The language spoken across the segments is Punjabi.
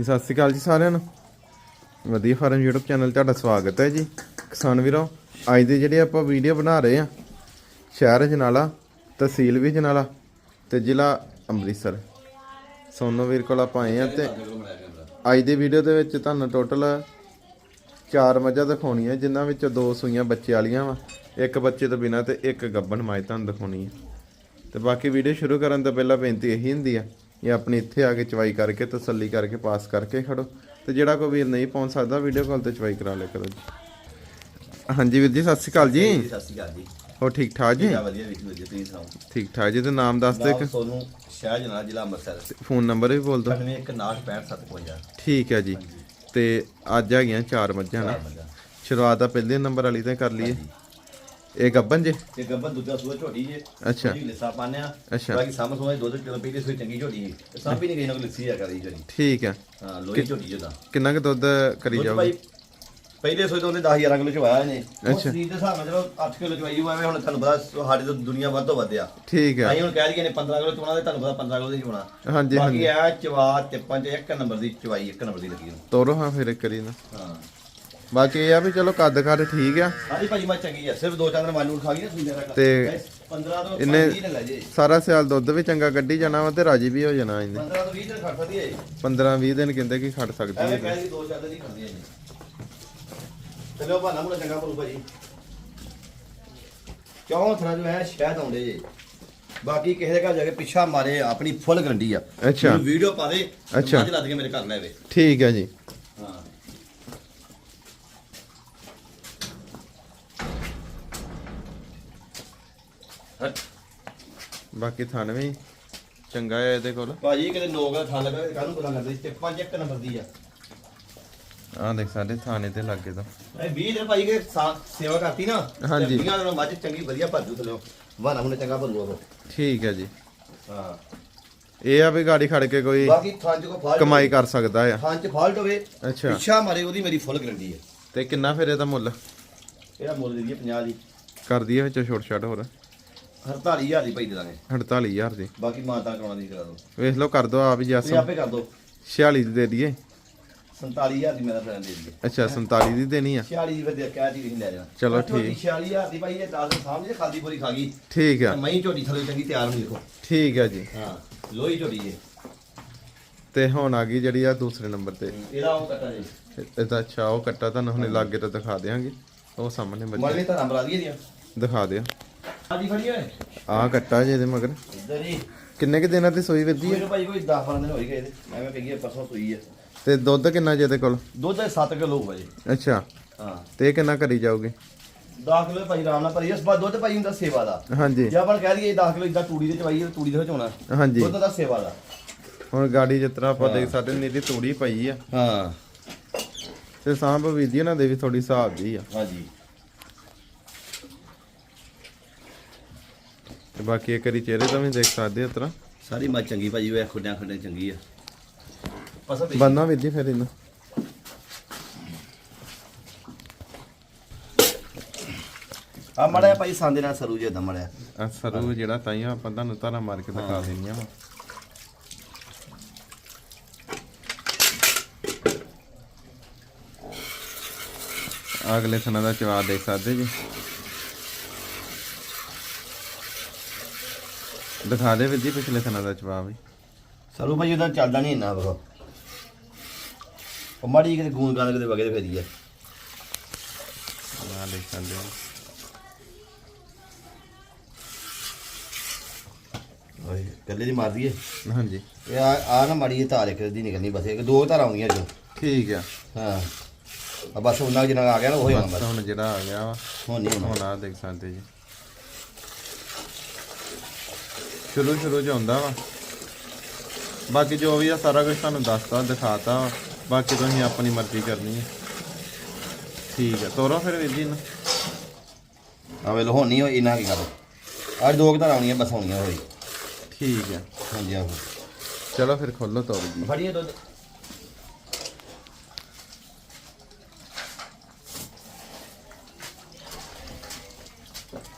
ਜੀ, ਸਤਿ ਸ਼੍ਰੀ ਅਕਾਲ ਜੀ ਸਾਰਿਆਂ ਨੂੰ। ਵਧੀਆ ਫਾਰਮ YouTube ਚੈਨਲ ਤੁਹਾਡਾ ਸਵਾਗਤ ਹੈ ਜੀ। ਕਿਸਾਨ ਵੀਰੋ ਅੱਜ ਦੇ ਜਿਹੜੇ ਆਪਾਂ ਵੀਡੀਓ ਬਣਾ ਰਹੇ ਆ ਸ਼ਹਿਰ ਜਨਾਲਾ ਤਹਿਸੀਲ ਵੀ ਜਨਾਲਾ ਤੇ ਜ਼ਿਲ੍ਹਾ ਅੰਮ੍ਰਿਤਸਰ। ਸੋਨੋ ਵੀਰ ਕੋਲ ਆਪਾਂ ਆਏ ਆ ਤੇ ਅੱਜ ਦੀ ਵੀਡੀਓ ਦੇ ਵਿੱਚ ਤੁਹਾਨੂੰ ਟੋਟਲ ਚਾਰ ਮੱਝਾਂ ਦਿਖਾਉਣੀਆਂ ਜਿਨ੍ਹਾਂ ਵਿੱਚੋਂ ਦੋ ਸੂਈਆਂ ਬੱਚੇ ਵਾਲੀਆਂ ਵਾ ਇੱਕ ਬੱਚੇ ਤੋਂ ਬਿਨਾ ਤੇ ਇੱਕ ਗੱਬਣ ਮਾਈ ਤੁਹਾਨੂੰ ਦਿਖਾਉਣੀ ਹੈ। ਤੇ ਬਾਕੀ ਵੀਡੀਓ ਸ਼ੁਰੂ ਕਰਨ ਤੋਂ ਪਹਿਲਾਂ ਬੇਨਤੀ ਇਹੀ ਹੁੰਦੀ ਆ ਇਹ ਆਪਣੀ ਇੱਥੇ ਆ ਕੇ ਚਵਾਈ ਕਰਕੇ ਤਸੱਲੀ ਕਰਕੇ ਪਾਸ ਕਰਕੇ ਖੜੋ। ਤੇ ਜਿਹੜਾ ਕੋਈ ਵੀਰ ਨਹੀਂ ਪਹੁੰਚ ਸਕਦਾ ਵੀਡੀਓ ਕਾਲ ਤੇ ਚਵਾਈ ਕਰਾ ਲਿਆ ਕਰੋ ਜੀ। ਹਾਂਜੀ ਵੀਰ ਜੀ ਸਤਿ ਸ਼੍ਰੀ ਅਕਾਲ ਜੀ। ਸਤਿ ਸ਼੍ਰੀ ਅਕਾਲ ਜੀ। ਹੋ ਠੀਕ ਠਾਕ ਜੀ? ਵਧੀਆ ਵਧੀਆ ਵਿੱਚ ਵਧੀਆ ਤੁਸੀਂ ਸੁਣਾਓ? ਠੀਕ ਠਾਕ ਜੀ ਤੇ ਨਾਮ ਦੱਸ ਇੱਕ। ਸੋਨੂੰ ਜ਼ਿਲ੍ਹਾ ਅੰਮ੍ਰਿਤਸਰ। ਫੋਨ ਨੰਬਰ ਵੀ ਬੋਲ ਦਿਓ। 916565 ਠੀਕ ਹੈ ਜੀ। ਤੇ ਅੱਜ ਹੈਗੀਆਂ ਚਾਰ ਮੱਝਾਂ ਨਾ। ਸ਼ੁਰੂਆਤ ਆ ਪਹਿਲੇ ਨੰਬਰ ਵਾਲੀ ਤੇ ਕਰ ਲਈਏ। ਇਹ ਗੱਬਨ ਜੇ? ਤੇ ਗੱਬਨ ਦੂਜਾ ਸੂਆ ਝੋਟੀ ਜੇ। ਅੱਛਾ। ਜੀ ਲਿਸਾ ਪਾਣਿਆ ਅੱਛਾ। ਬਾਕੀ ਸਾਹਮਣੇ ਸੂਆ ਦੁੱਧ ਚਲੋ ਪਹਿਲੇ ਸੂਈ ਚੰਗੀ ਝੋਟੀ ਸੀ ਤੇ ਸਾਂਭੀ ਨਹੀਂ ਗਈ ਨਾ ਲੱਸੀ ਆ ਕਰੀ ਝੋਟੀ ਠੀਕ ਹੈ ਹਾਂ ਲੋਹੀ ਝੋਟੀ ਜਦਾ ਕਿੰਨਾ ਕੁ ਦੁੱਧ ਕਰੀ ਦੁੱਧ ਭਾਈ ਪਹਿਲੇ ਸੂਈ ਤੋਂ 10 11 ਕਿਲੋ ਚਵਾਇਆ ਨੇ ਅੱਛਾ। ਉਸ ਚੀਜ਼ ਦੇ ਹਿਸਾਬ ਨਾਲ ਚਲੋ 8 ਕਿਲੋ ਚਵਾਈ ਹੋਇਆ ਹੁਣ ਤੁਹਾਨੂੰ ਪਤਾ ਸਾਡੇ ਤੋਂ ਦੁਨੀਆ ਵੱਧ ਤੋਂ ਵੱਧ ਆ। ਠੀਕ ਹੈ ਅਸੀਂ ਹੁਣ ਕਹਿ ਦਈਏ ਨੇ 15 ਕਿਲੋ ਚੋਣਾ ਤੇ ਤੁਹਾਨੂੰ ਪਤਾ 15 ਕਿਲੋ ਦੀ ਚੋਣਾ। ਹਾਂਜੀ ਬਾਕੀ ਹਾਂਜੀ ਆ ਚਵਾ ਟਿੱਪਾਂ ਚ ਇੱਕ ਨੰਬਰ ਦੀ ਚਵਾਈ ਇੱਕ ਨੰਬਰ ਦੀ ਲੱਗੀ ਨੂੰ ਤੋਰੋ ਹਾਂ ਫਿਰ ਕਰੀ ਨਾ। ਹਾਂ। ਬਾਕੀ ਇਹ ਆ ਵੀ ਚਲੋ ਕੱਦ ਕੱਦ ਠੀਕ ਆ। ਸਾਰੀ ਭਾਜੀ ਮੈਂ ਚੰਗੀ ਆ ਸਿਰਫ ਦੋ ਚਾਰ ਦਿਨ ਮਾਲੂਣ ਖਾ ਗਈ ਨਾ ਸੁਣਿਆ ਤੱਕ ਤੇ 15 ਤੋਂ ਇਹਨੇ- 20 ਦਿਨ ਲੈ ਜੇ। ਸਾਰਾ ਸਿਆਲ ਦੁੱਧ ਵੀ ਚੰਗਾ ਕੱਢੀ ਜਾਣਾ ਵਾ ਤੇ ਰਾਜੀ ਵੀ ਹੋ ਜਾਣਾ ਇਹਨੇ। 15 ਤੋਂ 20 ਦਿਨ ਖੜ ਸਕਦੀ ਹੈ 15 20 ਦਿਨ ਕਹਿੰਦੇ ਕਿ ਖੜ ਸਕਦੀ ਐਵੇਂ ਹੈ। ਕਹਿ ਦੀ ਦੋ ਚਾਰ ਦਿਨ ਹੀ ਖੜਦੀ ਹੈ ਜੀ ਚਲੋ ਬਹਾਨਾ ਮੁੰਡਾ ਚੰਗਾ ਭਰੂ ਭਾਜੀ। ਕਿਉਂ ਥਰਾ ਜੋ ਹੈ ਸ਼ਾਇਦ ਆਉਂਦੇ ਜੇ। ਬਾਕੀ ਕਿਸੇ ਦੇ ਘਰ ਜਾ ਕੇ ਪਿੱਛਾ ਮਾਰੇ ਆਪਣੀ ਫੁੱਲ ਗਰੰਟੀ ਆ। ਅੱਛਾ। ਵੀਡੀਓ ਪਾ ਦੇ ਅੱਛਾ। ਮੱਝ ਲੱਦ ਕੇ ਮੇਰੇ ਘਰ ਲੈ ਆਵੇ। ਠੀਕ ਹੈ ਜੀ। ਬਾਕੀ ਥਣ ਵੀ ਚੰਗਾ ਹੈ ਇਹਦੇ ਕੋਲ। ਭਾਜੀ ਕਿਤੇ ਲੋਕ ਦਾ ਥਾਂ ਲੱਗਾ ਕਾਹਨੂੰ ਪਤਾ ਕਰਦੇ ਤੇ ਪੰਜ ਇੱਕ ਨੰਬਰ ਦੀ ਆ। ਆਹ ਦੇਖ ਸਾਡੇ ਥਾਣੇ ਤੇ ਲੱਗੇ ਤਾਂ। ਇਹ 20 ਦਿਨ ਭਾਜੀ ਕੇ ਸੇਵਾ ਕਰਤੀ ਨਾ ਹਾਂਜੀ। 20 ਦਿਨ ਮੱਝ ਚੰਗੀ ਵਧੀਆ ਭੱਜੂ ਥਲਿਓ ਵਾਨਾ ਹੁਣ ਚੰਗਾ ਭੱਜੂ ਉਹ ਠੀਕ ਹੈ ਜੀ। ਹਾਂ। ਇਹ ਆ ਵੀ ਗਾੜੀ ਖੜ ਕੇ ਕੋਈ ਬਾਕੀ ਥਾਂ ਚ ਕੋ ਫਾਲਟ ਕਮਾਈ ਕਰ ਸਕਦਾ ਆ। ਥਾਂ ਚ ਫਾਲਟ ਹੋਵੇ ਅੱਛਾ। ਪਿੱਛਾ ਮਾਰੇ ਉਹਦੀ ਮੇਰੀ ਫੁੱਲ ਗਰੰਟੀ ਹੈ ਤੇ ਕਿੰਨਾ ਫਿਰ ਇਹਦਾ ਮੁੱਲ? ਇਹਦਾ ਮੁੱਲ ਦੇ ਦਈਏ 50 ਦੀ। ਕਰ ਦਈਏ ਵਿੱਚ ਛੋਟ ਛਾਟ ਹੋਰ। 48000 ਦੀ ਭਾਈ ਦੇ ਦਾਂਗੇ। 48000 ਦੀ। ਬਾਕੀ ਮਾਤਾ ਕਰਾਉਣਾ ਦੀ ਕਰਾ ਦੋ ਵੇਖ ਲਓ ਕਰ ਦੋ ਆ ਵੀ ਜੱਸ ਤੁਸੀਂ ਆਪੇ ਕਰ ਦੋ 46 ਦੀ ਦੇ ਦਈਏ। 47000 ਦੀ ਮੇਰਾ ਫਰੈਂਡ ਦੇ ਅੱਛਾ 47 ਦੀ ਦੇਣੀ ਆ। 46 ਦੀ ਵਧੀਆ ਕਹਿ ਨਹੀਂ ਲੈ ਜਾਣਾ। ਚਲੋ ਠੀਕ। 46000 ਦੀ ਭਾਈ ਇਹ 10 ਦਿਨ ਸਾਹਮਣੇ ਖਾਦੀ ਪੂਰੀ ਖਾ ਗਈ। ਠੀਕ ਆ। ਮੈਂ ਝੋਟੀ ਥਲੇ ਚੰਗੀ ਤਿਆਰ ਹੋਈ ਦੇਖੋ। ਠੀਕ ਆ ਜੀ। ਹਾਂ ਲੋਹੀ ਝੋਟੀ ਹੈ ਤੇ ਹੁਣ ਆ ਗਈ ਜਿਹੜੀ ਆ ਦੂਸਰੇ ਨੰਬਰ ਤੇ। ਇਹਦਾ ਉਹ ਕੱਟਾ ਜੀ। ਇਹਦਾ ਅੱਛਾ ਉਹ ਕੱਟਾ ਤੁਹਾਨੂੰ ਹੁਣੇ ਲਾਗੇ ਤੋਂ ਦਿਖਾ ਦੇਾਂਗੇ ਉਹ ਸਾਹਮਣੇ ਬੱਚੇ। ਤਾਂ ਨੰਬਰ ਆ ਦਈਏ ਦੀਆਂ ਦਿਖਾ ਦਿਓ। ਆਦੀ ਫੜੀ ਓਏ। ਆਹ ਕੱਟਾ ਜੇ ਇਹਦੇ ਮਗਰ। ਇੱਧਰ ਹੀ। ਕਿੰਨੇ ਕਿ ਦਿਨਾਂ ਤੇ ਸੋਈ ਵੱਧੀ ਹੈ? ਮੈਨੂੰ ਭਾਈ ਕੋਈ 10 12 ਦਿਨ ਹੋਈ ਗਏ ਤੇ ਐਵੇਂ ਕਹੀਏ ਪਰਸੋਂ ਸੂਈ ਹੈ ਤੇ ਦੁੱਧ ਕਿੰਨਾ ਜੇ ਇਹਦੇ ਕੋਲ? ਦੁੱਧ 7 ਕਿਲੋ ਭਾਜੀ ਅੱਛਾ। ਹਾਂ। ਤੇ ਇਹ ਕਿੰਨਾ ਕਰੀ ਜਾਓਗੇ 10 ਕਿਲੋ ਭਾਈ ਆਰਾਮ ਨਾਲ ਭਰੀ ਇਸ ਬਾਅਦ ਦੁੱਧ ਭਾਈ ਹੁੰਦਾ ਸੇਵਾ ਦਾ। ਹਾਂਜੀ। ਜੇ ਆਪਾਂ ਕਹਿ ਦਈਏ 10 ਕਿਲੋ ਇਦਾਂ ਤੂੜੀ ਦੇ ਚਵਾਈ ਤੂੜੀ ਦੇ ਵਿੱਚ ਹੋਣਾ। ਹਾਂਜੀ। ਦੁੱਧ ਦਾ ਸੇਵਾ ਦਾ। ਹੁਣ ਗਾੜੀ ਜਿਸ ਤਰ੍ਹਾਂ ਆਪਾਂ ਦੇਖ ਸਕਦੇ ਨੀਲੀ ਤੂੜੀ ਪਈ ਆ। ਹਾਂ। ਤੇ ਸਾਂਭ ਵਿਧੀ ਉਹਨਾਂ ਦੇ ਵੀ ਥੋੜੀ ਹਿਸਾਬ ਦੀ ਆ। ਹਾਂਜੀ। ਤੇ ਬਾਕੀ ਇੱਕ ਵਾਰੀ ਚਿਹਰੇ ਤੋਂ ਵੀ ਦੇਖ ਸਕਦੇ ਆ ਇਸ ਤਰ੍ਹਾਂ। ਸਾਰੀ ਮੱਝ ਚੰਗੀ ਭਾਜੀ ਵੇ ਖੁੱਡਿਆਂ ਖੁੱਡਿਆਂ ਚੰਗੀ ਆ। ਪਸੰਦ ਬੰਨਾ ਵਿਧੀ ਫਿਰ ਇਹਨੂੰ। ਆ ਮੜਿਆ ਭਾਈ ਸੰਦੇ ਨਾਲ ਸਰੂ ਜੇ ਦਾ ਮੜਿਆ। ਆ ਸਰੂ ਜਿਹੜਾ ਤਾਈਆਂ ਆਪਾਂ ਤੁਹਾਨੂੰ ਤਾਰਾ ਮਾਰ ਕੇ ਦਿਖਾ ਦੇਣੀਆਂ ਵਾ ਅਗਲੇ ਸਨਾਂ ਦਾ ਜਵਾਬ ਦੇਖ ਸਕਦੇ ਜੀ। ਦਿਖਾ ਦੇ ਵੀਰ ਜੀ ਪਿਛਲੇ ਸਨਾਂ ਦਾ ਜਵਾਬ ਵੀ। ਸਰੂ ਭਾਈ ਉਹਦਾ ਚੱਲਦਾ ਨਹੀਂ ਇੰਨਾ ਬਖੋ। ਉਹ ਮਾੜੀ ਕਿਤੇ ਗੂੰਦ ਗਾਨ ਕਿਤੇ ਵਗੇ ਤੇ ਫੇਰੀ ਆ। ਸਕਦੇ ਹੋ। ਓਏ ਕੱਲੇ ਦੀ ਮਾਰ ਦਈਏ ਹਾਂਜੀ। ਇਹ ਆ ਆ ਨਾ ਮਾੜੀ ਜਿਹੀ ਧਾਰ ਇੱਕ ਦੀ ਨਿਕਲਣੀ ਬਸ ਇੱਕ ਦੋ ਧਾਰ ਆਉਂਦੀਆਂ ਜੋ ਠੀਕ ਆ। ਹਾਂ। ਆ ਬਸ ਉਹਨਾਂ ਜਿਹਨਾਂ ਆ ਗਿਆ ਨਾ ਉਹ ਹੀ ਬਸ ਬਸ। ਹੁਣ ਜਿਹੜਾ ਆ ਗਿਆ ਵਾ ਹੁਣ ਨਹੀਂ ਹੁਣ। ਆ ਦੇਖ ਸਕਦੇ ਜੀ। ਸ਼ੁਰੂ ਸ਼ੁਰੂ ਚ ਆਉਂਦਾ ਵਾ। ਬਾਕੀ ਜੋ ਵੀ ਆ ਸਾਰਾ ਕੁਝ ਤੁਹਾਨੂੰ ਦੱਸਤਾ ਦਿਖਾਤਾ ਬਾਕੀ ਤੁਸੀਂ ਆਪਣੀ ਮਰਜ਼ੀ ਕਰਨੀ ਹੈ ਠੀਕ ਹੈ ਤੋਰੋ ਫਿਰ ਵੀਰ ਜੀ ਨੂੰ ਆ ਵੇ ਲੋ ਹੁਣ ਨਹੀਂ ਹੋਈ ਇਹਨਾਂ ਕੀ ਕਰ। ਅੱਜ ਦੋ ਕੁ ਧਾਰ ਆਉਣੀਆਂ ਬਸ ਆਉਣੀਆਂ ਹੋਈ। ਠੀਕ ਹੈ ਹਾਂਜੀ ਆਹੋ। ਚਲੋ ਫਿਰ ਖੋਲੋ ਤੋਰ ਜੀ। ਫੜੀਏ ਦੁੱਧ।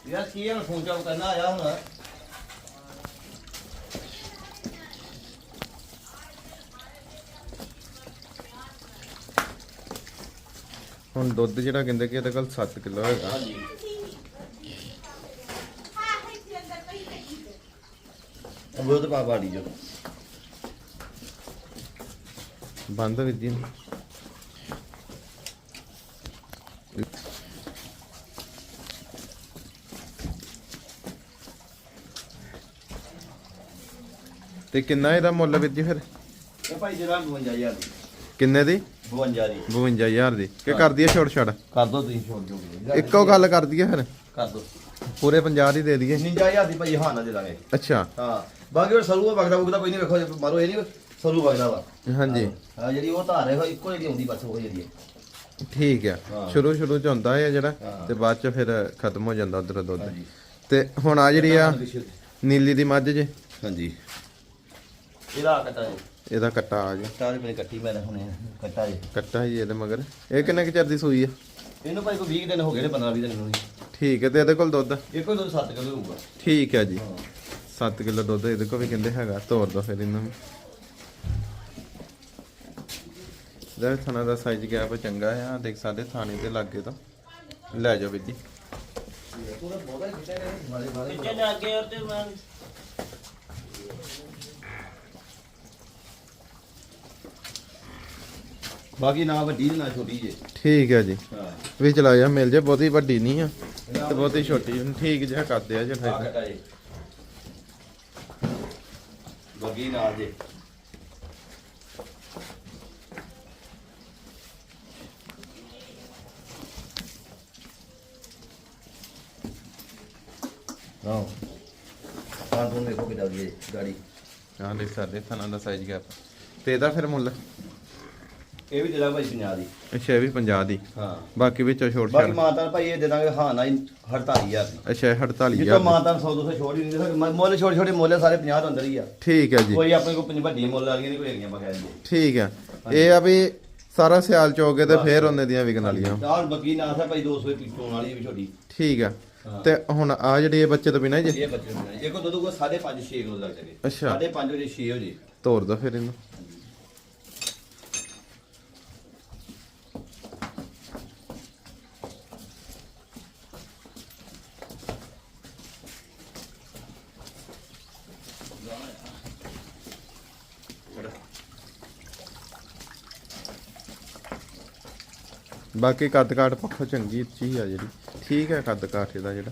ਯਾਰ ਕੀ ਹੈ ਫੋਨ ਚਾਲੂ ਕਰਨਾ ਆਇਆ ਹੁਣ। ਹੁਣ ਦੁੱਧ ਜਿਹੜਾ ਕਹਿੰਦੇ ਕਿ ਇਹਦੇ ਕੋਲ 7 ਕਿਲੋ ਹੈਗਾ। ਹਾਂਜੀ। ਉਹ ਤਾਂ ਪਾ ਬਾੜੀ ਜੋ ਬੰਦ ਵੀਰ ਜੀ। ਤੇ ਕਿੰਨਾ ਇਹਦਾ ਮੁੱਲ ਵੀਰ ਜੀ ਫਿਰ? ਇਹ ਭਾਈ ਜਿਹੜਾ 52000 ਦੀ। ਕਿੰਨੇ ਦੀ? 52 ਦੀ। 52000 ਦੀ। ਕਿ ਕਰ ਦਈਏ ਛੋੜ ਛੜ ਕਰ ਦੋ ਤੁਸੀਂ ਛੋੜ ਜੋਗੇ ਇੱਕੋ ਗੱਲ ਕਰ ਦਈਏ ਫਿਰ? ਕਰ ਦੋ। ਪੂਰੇ 50 ਦੀ ਦੇ ਦਈਏ। 59000 ਦੀ ਭਾਈ ਹਾਂ ਨਾ ਦੇ ਦਾਂਗੇ। ਅੱਛਾ। ਹਾਂ। ਬਾਕੀ ਉਹ ਸਲੂਆ ਵਗਦਾ ਵਗਦਾ ਕੋਈ ਨਹੀਂ ਵੇਖੋ ਮਾਰੋ ਇਹ ਨਹੀਂ ਸਲੂ ਵਗਦਾ ਵਾ। ਹਾਂਜੀ। ਹਾਂ ਜਿਹੜੀ ਉਹ ਧਾਰ ਹੈ ਇੱਕੋ ਜਿਹੜੀ ਆਉਂਦੀ ਬਸ ਉਹ ਜਿਹੜੀ ਠੀਕ ਆ। ਸ਼ੁਰੂ ਸ਼ੁਰੂ ਚ ਹੁੰਦਾ ਹੈ ਜਿਹੜਾ। ਤੇ ਬਾਅਦ ਚ ਫਿਰ ਖਤਮ ਹੋ ਜਾਂਦਾ ਉਧਰ ਦੁੱਧ। ਤੇ ਹੁਣ ਆ ਜਿਹੜੀ ਆ ਨੀਲੀ ਦੀ ਮੱਝ ਜੇ। ਹਾਂਜੀ। ਇਹਦਾ ਕੱਟਾ ਜੀ। ਇਹਦਾ ਕੱਟਾ ਆ ਗਿਆ। ਕੱਟਾ ਦੇ ਕੱਟੀ ਮੈਂ ਹੁਣੇ ਕੱਟਾ ਜੀ। ਕੱਟਾ ਹੀ ਇਹਦੇ ਮਗਰ। ਇਹ ਕਿੰਨੇ ਕੁ ਚਿਰ ਦੀ ਸੂਈ ਆ? ਇਹਨੂੰ ਭਾਈ ਕੋਈ 20 ਦਿਨ ਹੋ ਗਏ ਨੇ 15 20 ਦਿਨ ਨੂੰ ਠੀਕ ਹੈ ਤੇ ਇਹਦੇ ਕੋਲ ਦੁੱਧ? ਇੱਕੋ ਦੋ 7 ਕਿਲੋ ਹੋਊਗਾ। ਠੀਕ ਹੈ ਜੀ। ਹਾਂ। 7 ਕਿਲੋ ਦੁੱਧ ਇਹਦੇ ਕੋਲ ਵੀ ਕਹਿੰਦੇ ਹੈਗਾ। ਤੋਰ ਦੋ ਫਿਰ ਇਹਨੂੰ ਵੀ। ਇਹਦਾ ਥਾਣਾ ਦਾ ਸਾਈਜ਼ ਗੈਪ ਚੰਗਾ ਆ? ਦੇਖ ਸਕਦੇ ਥਾਣੇ ਦੇ ਲਾਗੇ ਤੋਂ। ਲੈ ਜਾਓ ਵੀਰ ਜੀ। ਚੱਲ ਅੱਗੇ ਔਰ ਤੇ ਮੈਂ ਬਾਕੀ ਨਾ ਵੱਡੀ ਤੇ ਨਾ ਛੋਟੀ ਜੇ। ਠੀਕ ਹੈ ਜੀ। ਹਾਂ। ਵੀ ਚਲਾ ਜਾ ਮਿਲ ਜੇ ਬਹੁਤੀ ਵੱਡੀ ਨਹੀਂ ਆ। ਤੇ ਬਹੁਤੀ ਛੋਟੀ ਵੀ ਨੀ। ਠੀਕ ਜਿਹਾ ਕਰਦੇ ਆ ਆ ਜਿਹੜਾ ਕੱਟਾ ਜੀ। ਬਾਕੀ ਨਾਲ ਜੇ। ਆਹ ਤਾਂ ਤੋਂ ਦੇਖੋ ਕਿਦਾਂ ਦੀ ਹੈ ਗਾੜੀ। ਹਾਂ ਦੇਖ ਸਕਦੇ ਥਾਣਾ ਦਾ ਸਾਈਜ਼ ਗੈਪ ਤੇ ਇਹਦਾ ਫਿਰ ਮੁੱਲ? ਇਹ ਵੀ ਦੇ ਭਾਈ 50 ਦੀ। ਅੱਛਾ ਇਹ ਵੀ 50 ਦੀ। ਹਾਂ। ਬਾਕੀ ਵਿੱਚੋਂ ਛੋੜ ਬਾਕੀ ਛੜ ਮਾਤਾ ਭਾਈ ਇਹ ਦੇ ਦਾਂਗੇ ਹਾਂ ਨਾ 48000 ਦੀ। ਅੱਛਾ ਇਹ 48000 ਜਿੱਦੋਂ ਦੀ। ਮਾਤਾ 100 200 ਛੋੜ ਹੀ ਨਹੀਂ ਦੇ ਮੁੱਲ ਛੋਟੇ ਛੋਟੇ ਮੁੱਲ ਸਾਰੇ 50 ਤੋਂ ਅੰਦਰ ਹੀ ਆ। ਠੀਕ ਹੈ ਜੀ। ਕੋਈ ਆਪਣੇ ਕੋਲ ਪੰਜ ਵੱਡੀਆਂ ਮੁੱਲ ਵਾਲੀਆਂ ਨਹੀਂ ਕੋਈ ਹੈਗੀਆਂ ਬਗੈਰ ਦੀ ਠੀਕ ਹੈ ਇਹ ਆ ਵੀ ਸਾਰਾ ਸਿਆਲ ਚੋਗੇ ਤੇ ਫੇਰ ਉਹਨੇ ਦੀਆਂ ਵਿਕਣ ਵਾਲੀਆਂ। ਚਾਰ ਬੱਗੀ ਨਾਲ ਹੈ ਭਾਈ 200 ਦੀ ਚੋਣ ਵਾਲੀ ਵੀ ਛੋਟੀ। ਠੀਕ ਆ। ਹਾਂ। ਤੇ ਹੁਣ ਆ ਜਿਹੜੀ ਇਹ ਬੱਚੇ ਤੋਂ ਬਿਨਾਂ ਜੀ? ਇਹ ਬੱਚੇ ਨੂੰ ਇਹ ਕੋ ਦੁੱਧ ਕੋ 5.5 6 ਕਿਲੋ ਲੱਗ ਜਾਗੇ ਅੱਛਾ। 5.5 ਵਜੇ 6 ਹੋ ਜੇ ਤੋਰ ਦੋ ਫਿਰ ਇਹਨੂੰ। ਬਾਕੀ ਕੱਦ ਕਾਠ ਪੱਖੋਂ ਚੰਗੀ ਚੀਜ਼ ਆ ਜਿਹੜੀ। ਠੀਕ ਹੈ ਕੱਦ ਕਾਠ ਇਹਦਾ ਜਿਹੜਾ।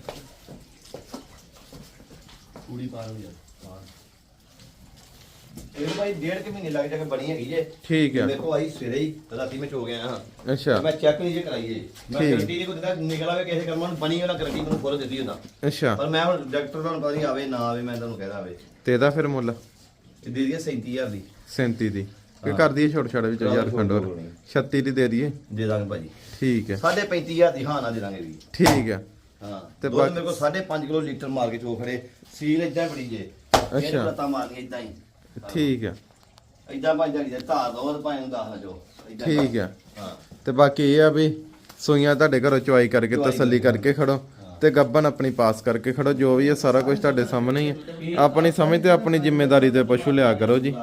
ਪੂਰੀ ਪਾ ਲਓ ਯਾਰ ਇਹ ਭਾਈ ਡੇਢ ਕੁ ਮਹੀਨੇ ਲੱਗ ਜਾਗੇ ਬਣੀ ਹੈਗੀ ਜੇ। ਠੀਕ ਮੇਰੇ ਕੋ ਆਈ ਸਵੇਰੇ ਹੀ ਰਾਤੀ ਮੈਂ ਚੋ ਗਿਆ ਹਾਂ। ਅੱਛਾ। ਮੈਂ ਚੈੱਕ ਨਹੀਂ ਜੇ ਕਰਾਈ ਜੇ। ਮੈਂ ਠੀਕ। ਗਰੰਟੀ ਨਹੀਂ ਕੋਈ ਦਿੱਤਾ ਨਿਕਲਾ ਵੇ ਕਿਸੇ ਕਰਮਾਂ ਨੂੰ ਬਣੀ ਉਹਨਾਂ ਗਰੰਟੀ ਮੈਨੂੰ ਫੁੱਲ ਦਿੱਤੀ ਹੁੰਦਾ ਅੱਛਾ। ਪਰ ਮੈਂ ਹੁਣ ਡਾਕਟਰ ਤੁਹਾਨੂੰ ਪਤਾ ਨਹੀਂ ਆਵੇ ਨਾ ਆਵੇ ਮੈਂ ਤੁਹਾਨੂੰ ਕਹਿਦਾ ਆਵੇ। ਤੇ ਇਹਦਾ ਫਿਰ ਮੁੱਲ? ਦੇ ਦਈਏ 37000 ਦੀ। 37 ਦੀ। ਕਿ। ਕਰ ਦਈਏ ਛੋਟ ਛੋਟ ਵਿੱਚ ਯਾਰ ਖੰਡ ਹੋਰ ਛੋਟ। ਹੋਣੀ। 36 ਦੀ ਦੇ ਦਈਏ? ਦੇ ਦਾਂਗੇ ਭਾਜੀ। ਠੀਕ ਹੈ। 35000 ਦੀ ਹਾਂ ਨਾ ਦੇ ਦਾਂਗੇ ਵੀ। ਠੀਕ ਹੈ। ਹਾਂ। ਤੇ ਬਾਕੀ- ਮੇਰੇ ਕੋਲ 5.5 ਕਿਲੋ ਲੀਟਰ ਮਾਰ ਕੇ ਚੋ ਖੜੇ। ਸੀਲ ਇਦਾਂ ਬੜੀ ਜੇ। ਅੱਛਾ। ਲੱਤਾਂ ਮਾਰਨੀਆਂ ਇਦਾਂ ਹੀ। ਠੀਕ ਹੈ। ਇਦਾਂ ਭਾਂ ਜਾਲੀ ਦੇ ਧਾਰ ਦੋ ਤੇ ਭਾਂ ਨੂੰ ਦੱਸ ਜੋ। ਠੀਕ ਹੈ। ਹਾਂ। ਤੇ ਬਾਕੀ ਇਹ ਆ ਵੀ ਸੂਈਆਂ ਤੁਹਾਡੇ ਘਰੋਂ ਚੁਆਈ ਕਰਕੇ ਤਸੱਲੀ ਕਰਕੇ। ਖੜੋ ਤੇ ਗੱਬਨ ਆਪਣੀ ਪਾਸ ਕਰਕੇ ਖੜੋ। ਜੋ ਵੀ ਹੈ ਸਾਰਾ ਕੁਝ ਤੁਹਾਡੇ ਸਾਹਮਣੇ ਹੀ ਹੈ। ਆਪਣੀ ਸਮਝ ਤੇ ਆਪਣੀ ਜ਼ਿੰਮੇਵਾਰੀ ਤੇ ਪਸ਼ੂ ਲਿਆ ਕਰੋ ਜੀ।